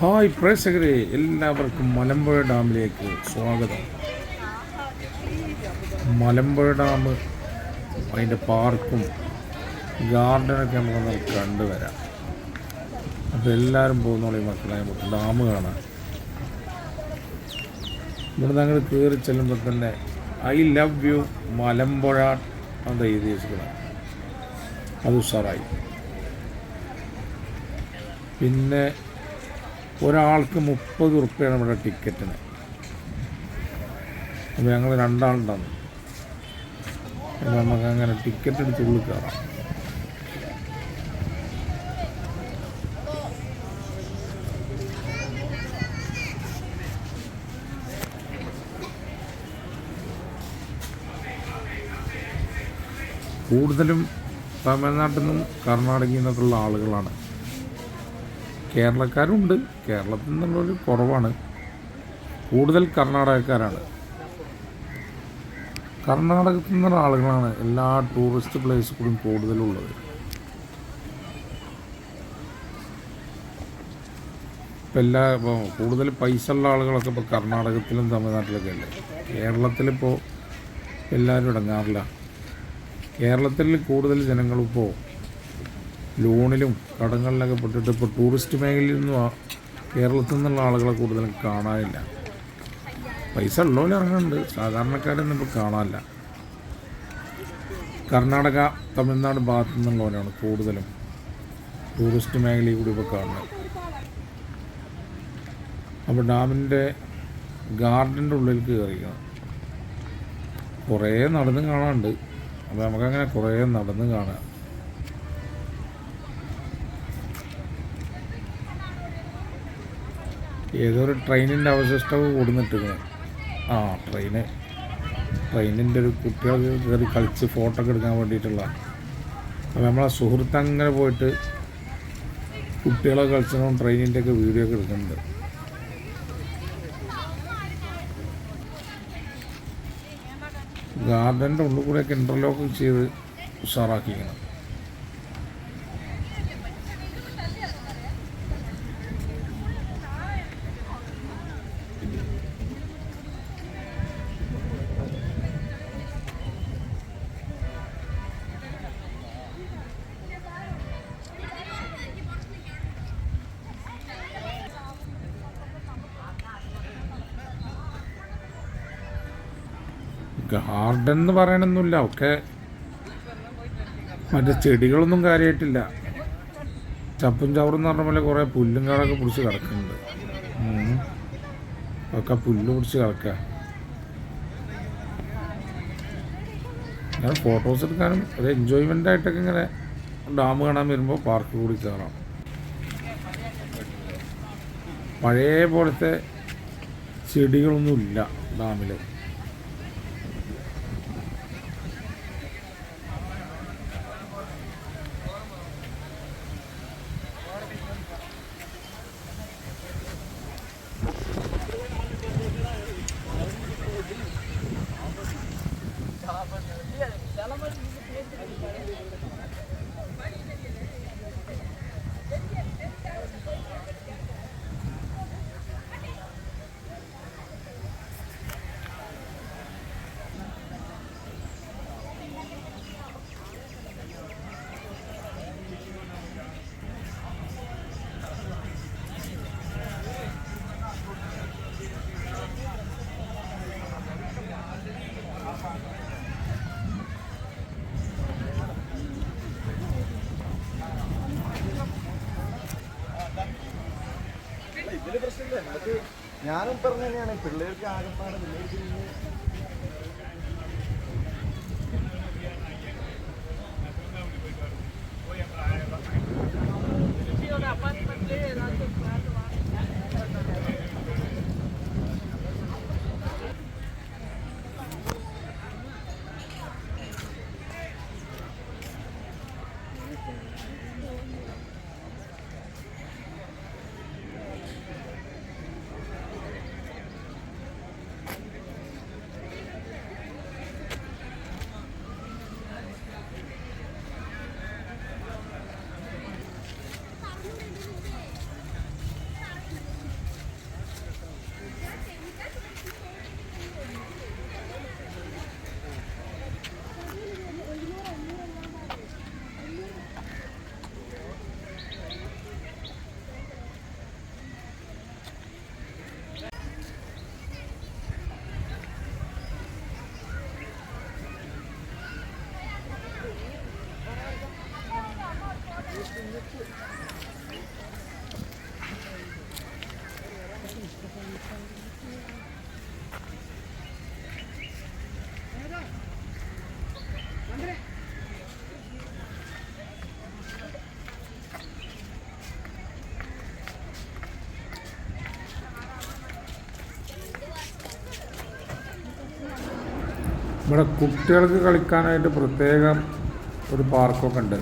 Hi പ്രേക്ഷകരെ എല്ലാവർക്കും മലമ്പുഴ ഡാമിലേക്ക് സ്വാഗതം. മലമ്പുഴ ഡാം അതിന്റെ പാർക്കും ഗാർഡനൊക്കെ നമുക്ക് കണ്ടുവരാം. അപ്പോൾ എല്ലാവരും പോകുന്നോളി മക്കളെ നമുക്ക് ഡാം ഇവിടെ അങ്ങോട്ട് കയറി ചെല്ലുമ്പോൾ തന്നെ ഐ ലവ് യു മലമ്പുഴ അത് എഴുതി വെച്ചിട്ടുണ്ട് അത് ഉഷാറായി. പിന്നെ ഒരാൾക്ക് മുപ്പത് ഉറുപ്പ്യാണ് നമ്മുടെ ടിക്കറ്റിന്. അപ്പോൾ ഞങ്ങൾ രണ്ടാളുണ്ടാന്ന് അപ്പോൾ നമുക്ക് അങ്ങനെ ടിക്കറ്റ് എടുത്ത് ഉള്ളിൽ കയറാം. കൂടുതലും തമിഴ്നാട്ടിൽ നിന്നും കർണാടകയിൽ നിന്നൊക്കെയുള്ള ആളുകളാണ്. കേരളക്കാരുണ്ട്. കേരളത്തിൽ നിന്നുള്ളൊരു കുറവാണ്. കൂടുതൽ കർണാടകക്കാരാണ്. കർണാടകത്തിൽ നിന്നുള്ള ആളുകളാണ് എല്ലാ ടൂറിസ്റ്റ് പ്ലേസുകളും കൂടുതലുള്ളത്. ഇപ്പം എല്ലാ ഇപ്പോൾ കൂടുതൽ പൈസ ഉള്ള ആളുകളൊക്കെ ഇപ്പോൾ കർണാടകത്തിലും തമിഴ്നാട്ടിലൊക്കെ അല്ലേ? കേരളത്തിലിപ്പോൾ എല്ലാവരും ഇടങ്ങാറില്ല കേരളത്തിൽ കൂടുതൽ ജനങ്ങളിപ്പോൾ ലോണിലും കടങ്ങളിലൊക്കെ പെട്ടിട്ട് ഇപ്പോൾ ടൂറിസ്റ്റ് മേഖലയിൽ നിന്നും കേരളത്തിൽ നിന്നുള്ള ആളുകളെ കൂടുതലും കാണാനില്ല. പൈസ ഉള്ളവർ ഇറങ്ങുന്നുണ്ട്. സാധാരണക്കാരൊന്നും ഇപ്പോൾ കാണാനില്ല. കർണാടക തമിഴ്നാട് ഭാഗത്തു നിന്നുള്ളവരാണ് കൂടുതലും ടൂറിസ്റ്റ് മേഖലയിൽ കൂടി ഇപ്പോൾ കാണുന്നത്. അപ്പോൾ ഡാമിന്റെ ഗാർഡന്റെ ഉള്ളിൽ കയറിക്കണം കുറേ നടന്ന് കാണാനുണ്ട്. അപ്പോൾ നമുക്കങ്ങനെ കുറേ നടന്ന് കാണാം. ഏതോ ഒരു ട്രെയിനിന്റെ അവശിഷ്ടവും കൊടുന്നിട്ടിരുന്നു ആ ട്രെയിന് ട്രെയിനിന്റെ ഒരു കുട്ടികൾക്ക് കയറി കളിച്ച് ഫോട്ടോ ഒക്കെ എടുക്കാൻ വേണ്ടിയിട്ടുള്ള. അപ്പോൾ നമ്മളെ സുഹൃത്ത് അങ്ങനെ പോയിട്ട് കുട്ടികളെ കളിച്ചതും ട്രെയിനിന്റെ ഒക്കെ വീഡിയോ ഒക്കെ എടുക്കുന്നുണ്ട്. ഗാർഡന്റെ ഉള്ളിൽ കൂടെയൊക്കെ ഇന്റർലോക്ക് ചെയ്ത് ഉഷാറാക്കിക്കണം ഗാർഡൻ എന്ന് പറയണമെന്നില്ല ഒക്കെ മറ്റേ ചെടികളൊന്നും കാര്യമായിട്ടില്ല ചപ്പും ചവറും എന്ന് പറഞ്ഞ പോലെ കുറേ പുല്ലും കാടൊക്കെ പിടിച്ച് കിടക്കുന്നുണ്ട്. ഒക്കെ പുല്ല് പിടിച്ച് കിടക്കുക അങ്ങനെ ഫോട്ടോസ് എടുക്കാനും ഒരു എൻജോയ്മെന്റ് ആയിട്ടൊക്കെ ഇങ്ങനെ ഡാം കാണാൻ വരുമ്പോൾ പാർക്ക് കൂടി കയറാം. പഴയ പോലത്തെ ചെടികളൊന്നുമില്ല ഡാമിൽ പ്രശ്നമില്ല. ഞാനും പറഞ്ഞ തന്നെയാണ് പിള്ളേർക്ക് ആകെപ്പാട് പിള്ളേർക്ക് അപ്പാർട്ട്മെന്റിൽ ഇവിടെ കുട്ടികൾക്ക് കളിക്കാനായിട്ട് പ്രത്യേകം ഒരു പാർക്കൊക്കെ ഉണ്ട്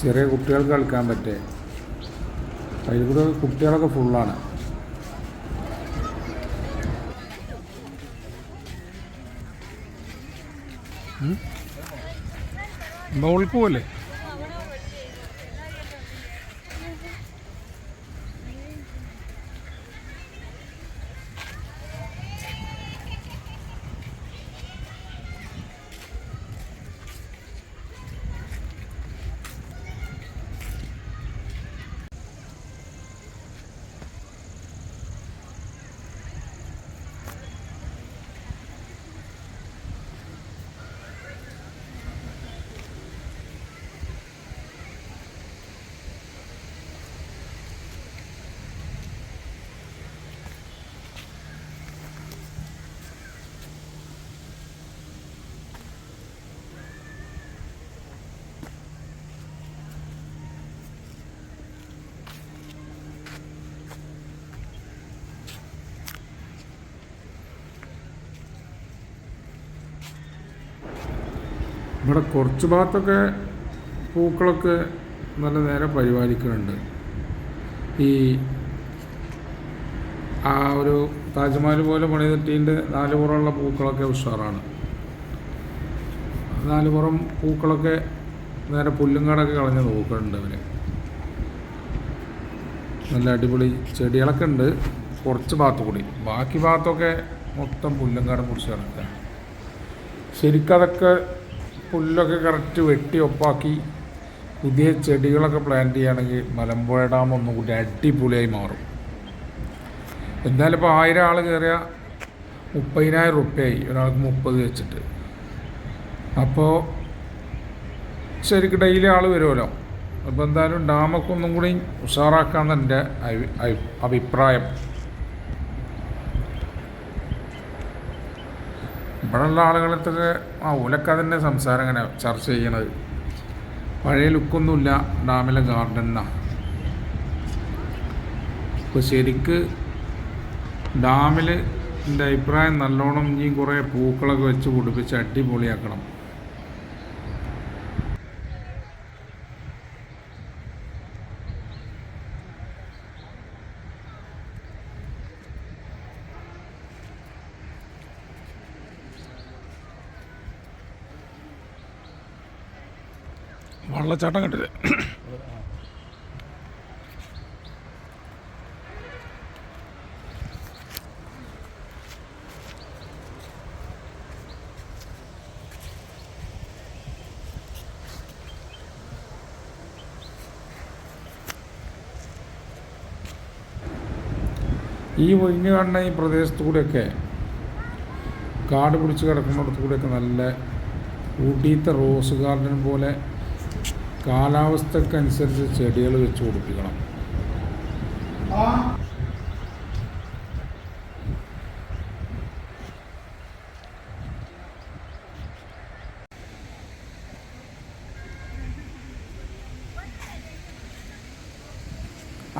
ചെറിയ കുട്ടികൾക്ക് കളിക്കാൻ പറ്റേ അതിൽ കൂടെ കുട്ടികളൊക്കെ ഫുള്ളാണ് ബൗൾക്ക് പോലെ ഇവിടെ കുറച്ച് ഭാഗത്തൊക്കെ പൂക്കളൊക്കെ നല്ല നേരെ പരിപാലിക്കുന്നുണ്ട്. ഈ ആ ഒരു താജ്മഹൽ പോലെ പണിതിട്ടീന്റെ നാല് പുറമുള്ള പൂക്കളൊക്കെ ഉഷാറാണ്. നാല് പുറം പൂക്കളൊക്കെ നേരെ പുല്ലുംകാടൊക്കെ കളഞ്ഞ് നോക്കുന്നുണ്ട് അവർ നല്ല അടിപൊളി ചെടികളൊക്കെ ഉണ്ട് കുറച്ച് ഭാഗത്ത് കൂടി. ബാക്കി ഭാഗത്തൊക്കെ മൊത്തം പുല്ലുംകാടം പിടിച്ച് കിടക്കുക ശരിക്കും അതൊക്കെ പുല്ലൊക്കെ കറക്റ്റ് വെട്ടി ഒപ്പാക്കി. പുതിയ ചെടികളൊക്കെ പ്ലാന്റ് ചെയ്യുകയാണെങ്കിൽ മലമ്പുഴ ഡാം ഒന്നും കൂടി അടിപൊളിയായി മാറും. എന്തായാലും ഇപ്പോൾ ആയിരം ആൾ കയറിയ മുപ്പതിനായിരം റുപ്യയായി ഒരാൾക്ക് മുപ്പത് വെച്ചിട്ട്. അപ്പോൾ ശരിക്കും ഡെയിലി ആൾ വരുമല്ലോ. അപ്പോൾ എന്തായാലും ഡാമൊക്കെ ഒന്നും കൂടി ഉഷാറാക്കാമെന്ന് എന്റെ അഭി- അഭി- അഭിപ്രായം. ഇവിടെയുള്ള ആളുകളത്തൊക്കെ ആ ഓലൊക്കെ അതിന്റെ സംസാരം ഇങ്ങനെ ചർച്ച ചെയ്യണത്. പഴയ ലുക്കൊന്നുമില്ല ഡാമിലെ ഗാർഡൻ എന്നാ. ഇപ്പോൾ ശരിക്ക് ഡാമിൽ എന്റെ അഭിപ്രായം നല്ലോണം ഇനിയും കുറേ പൂക്കളൊക്കെ വെച്ച് പിടിപ്പിച്ച് അടിപൊളിയാക്കണം. വെള്ളച്ചാട്ടം കണ്ടില്ലേ? ഈ ഒഴിഞ്ഞു കാണുന്ന ഈ പ്രദേശത്തു കൂടെയൊക്കെ കാട് പിടിച്ച് കിടക്കുന്നിടത്ത് കൂടെയൊക്കെ നല്ല ഊട്ടിയത്തെ റോസ് ഗാർഡൻ പോലെ കാലാവസ്ഥക്കനുസരിച്ച് ചെടികൾ വെച്ച് പിടിപ്പിക്കണം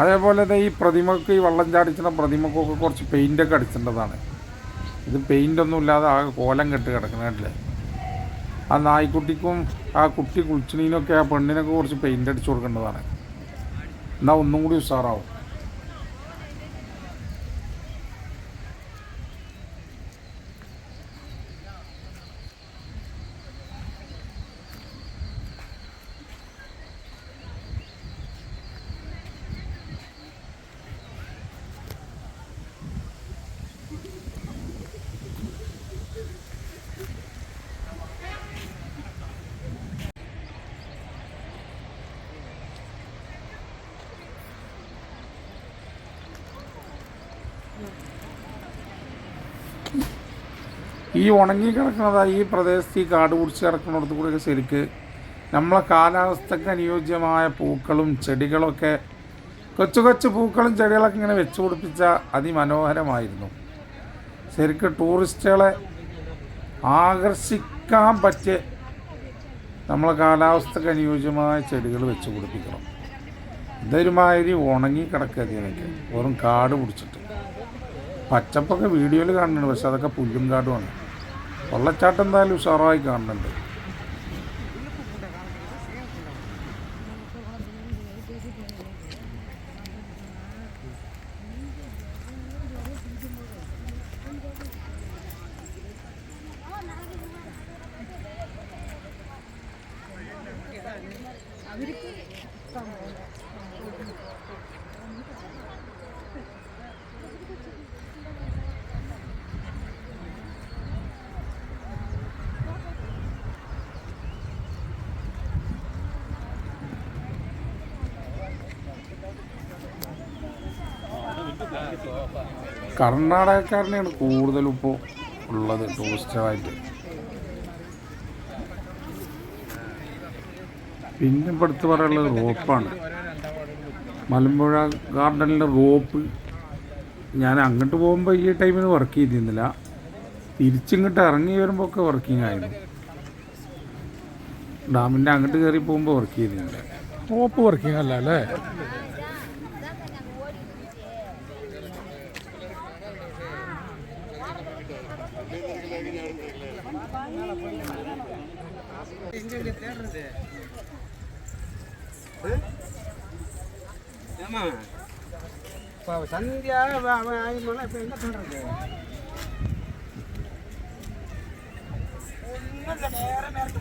അതേപോലെ ഈ പ്രതിമക്ക് ഈ വെള്ളം ചാടിച്ചിരുന്ന പ്രതിമക്കൊക്കെ കുറച്ച് പെയിന്റൊക്കെ അടിച്ചിട്ടുള്ളതാണ്. ഇത് പെയിന്റൊന്നും ഇല്ലാതെ ആകെ കോലം കെട്ട് കിടക്കുന്നതല്ലേ ആ നായ്ക്കുട്ടിക്കും ആ കുട്ടി കുളിച്ചിനൊക്കെ ആ പെണ്ണിനൊക്കെ കുറച്ച് പെയിന്റ് അടിച്ചു കൊടുക്കേണ്ടതാണ്. എന്നാൽ ഒന്നും കൂടി ഉഷാറാവും. ഈ ഉണങ്ങി കിടക്കുന്നതാ ഈ പ്രദേശത്ത് ഈ കാട് പിടിച്ച് കിടക്കുന്നിടത്ത് കൂടെയൊക്കെ ശരിക്ക് നമ്മളെ കാലാവസ്ഥക്ക് അനുയോജ്യമായ പൂക്കളും ചെടികളൊക്കെ കൊച്ചു കൊച്ചു പൂക്കളും ചെടികളൊക്കെ ഇങ്ങനെ വെച്ചു പിടിപ്പിച്ച അതിമനോഹരമായിരുന്നു. ശരിക്ക് ടൂറിസ്റ്റുകളെ ആകർഷിക്കാൻ പറ്റിയ നമ്മളെ കാലാവസ്ഥക്ക് അനുയോജ്യമായ ചെടികൾ വെച്ച് പിടിപ്പിക്കണം. ഇതൊരുമാതിരി ഉണങ്ങി കിടക്കുക വെറും കാട് പിടിച്ചിട്ട്. പച്ചപ്പൊക്കെ വീഡിയോയിൽ കാണുന്നുണ്ട് പക്ഷെ അതൊക്കെ പുല്ലും കാടുമാണ്. വെള്ളച്ചാട്ടം എന്തായാലും ഉഷാറായി കാണുന്നുണ്ട്. കർണാടകക്കാരനെയാണ് കൂടുതലും ഇപ്പോൾ ഉള്ളത് ടൂറിസ്റ്റുകളായിട്ട്. പിന്നെ ഇപ്പോൾ എടുത്ത് പറയാനുള്ളത് റോപ്പാണ്. മലമ്പുഴ ഗാർഡനിലെ റോപ്പ് ഞാൻ അങ്ങോട്ട് പോകുമ്പോൾ ഈ ടൈമിൽ വർക്ക് ചെയ്തിരുന്നില്ല. തിരിച്ചിങ്ങോട്ട് ഇറങ്ങി വരുമ്പോൾ ഒക്കെ വർക്കിംഗ് ആയിരുന്നു. ഡാമിന്റെ അങ്ങോട്ട് കയറി പോകുമ്പോൾ വർക്ക് ചെയ്തിരുന്നില്ല. റോപ്പ് വർക്കിംഗ് അല്ല അല്ലേ? எங்க தேடுறது. ஏமா இப்போ சந்தியா அவன் ஆயுமெல்லாம் இப்போ என்ன சொல்றது ஒன்றும் நேரம் நேரத்து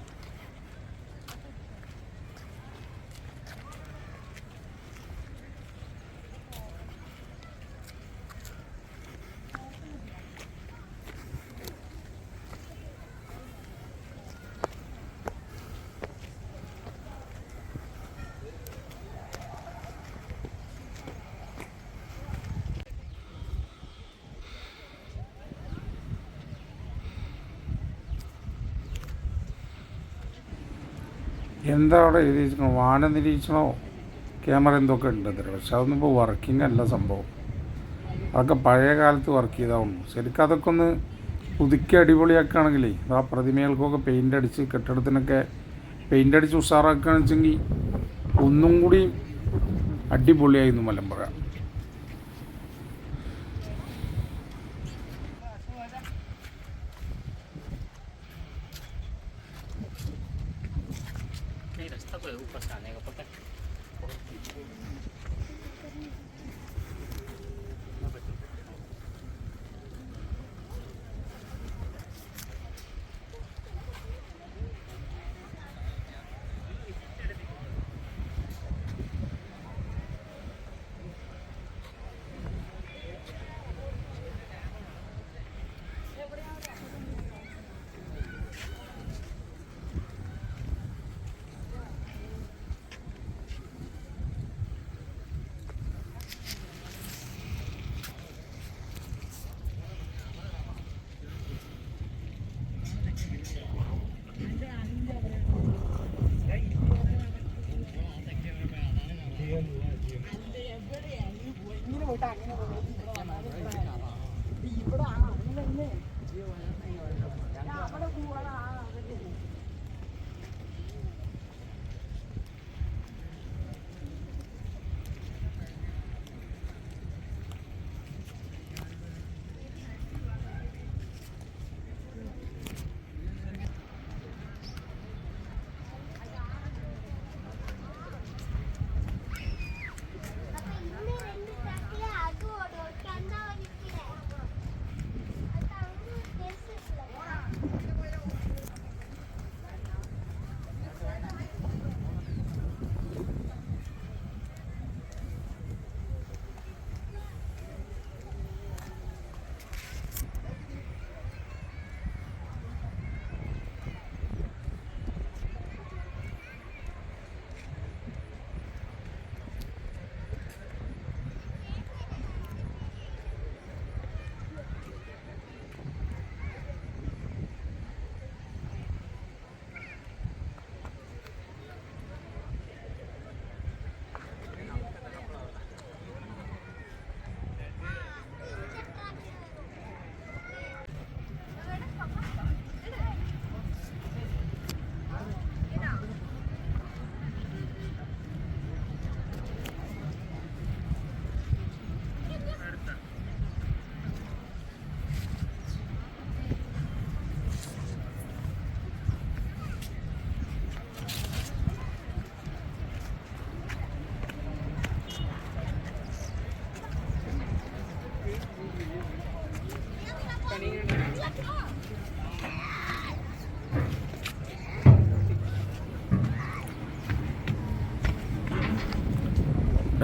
എന്താ അവിടെ എഴുതിയിരിക്കണോ വാന നിരീക്ഷണോ? ക്യാമറ എന്തൊക്കെ ഉണ്ട് അത്ര പക്ഷെ അതൊന്നും ഇപ്പോൾ വർക്കിംഗ് അല്ല സംഭവം. അതൊക്കെ പഴയ കാലത്ത് വർക്ക് ചെയ്താവുന്നു ശരിക്കും അതൊക്കെ ഒന്ന് പുതുക്കി അടിപൊളിയാക്കുകയാണെങ്കിലേ ആ പ്രതിമകൾക്കൊക്കെ പെയിന്റ് അടിച്ച് കെട്ടിടത്തിനൊക്കെ പെയിന്റ് അടിച്ച് ഉഷാറാക്കുകയാണെന്ന് വെച്ചെങ്കിൽ ഒന്നും കൂടി അടിപൊളിയായിരുന്നു മലമ്പുഴ. 不า那个不น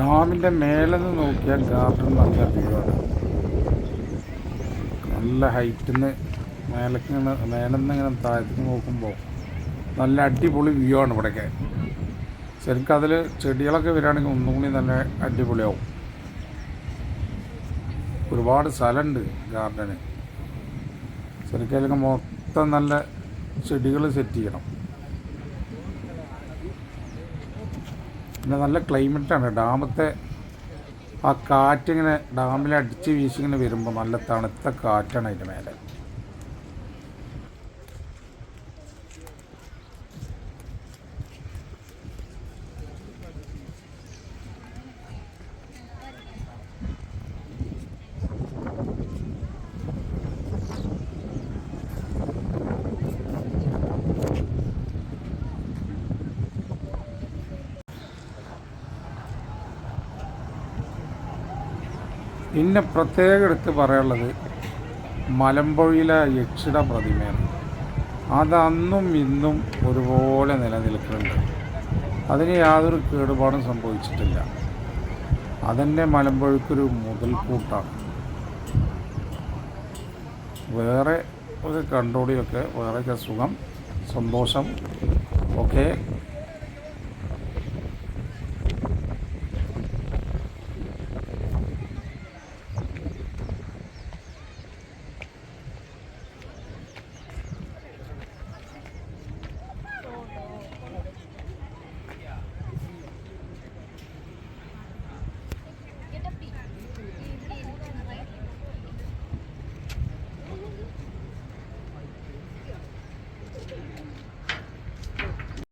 ഡാമിന്റെ മേലെ നിന്ന് നോക്കിയാൽ ഗാർഡൻ നല്ല വ്യൂ നല്ല ഹൈറ്റിൽ നിന്ന് മേലേക്ക് മേലെ നിന്ന് ഇങ്ങനെ താഴത്തേക്ക് നോക്കുമ്പോൾ നല്ല അടിപൊളി വ്യൂ ആണ് ഇവിടെയൊക്കെ. ശരിക്കും അതിൽ ചെടികളൊക്കെ വരികയാണെങ്കിൽ ഒന്നും കൂടി നല്ല അടിപൊളിയാവും. ഒരുപാട് സ്ഥലമുണ്ട് ഗാർഡന്. ശരിക്കും അതിലൊക്കെ മൊത്തം നല്ല ചെടികൾ സെറ്റ് ചെയ്യണം. പിന്നെ നല്ല ക്ലൈമറ്റാണ്. ഡാമത്തെ ആ കാറ്റിങ്ങനെ ഡാമിൽ അടിച്ച് വീശിങ്ങനെ വരുമ്പോൾ നല്ല തണുത്ത കാറ്റാണ് അതിന്റെ മേലെ. പിന്നെ പ്രത്യേകം എടുത്ത് പറയാനുള്ളത് മലമ്പുഴയിലെ യക്ഷിട പ്രതിമയാണ്. അത് അന്നും ഇന്നും ഒരുപോലെ നിലനിൽക്കുന്നുണ്ട്. അതിന് യാതൊരു കേടുപാടും സംഭവിച്ചിട്ടില്ല. അതെന്നെ മലമ്പുഴയ്ക്കൊരു മുതൽക്കൂട്ടാണ്. വേറെ ഒരു കണ്ടോടിയൊക്കെ വേറെയൊക്കെ സുഖം സന്തോഷം ഒക്കെ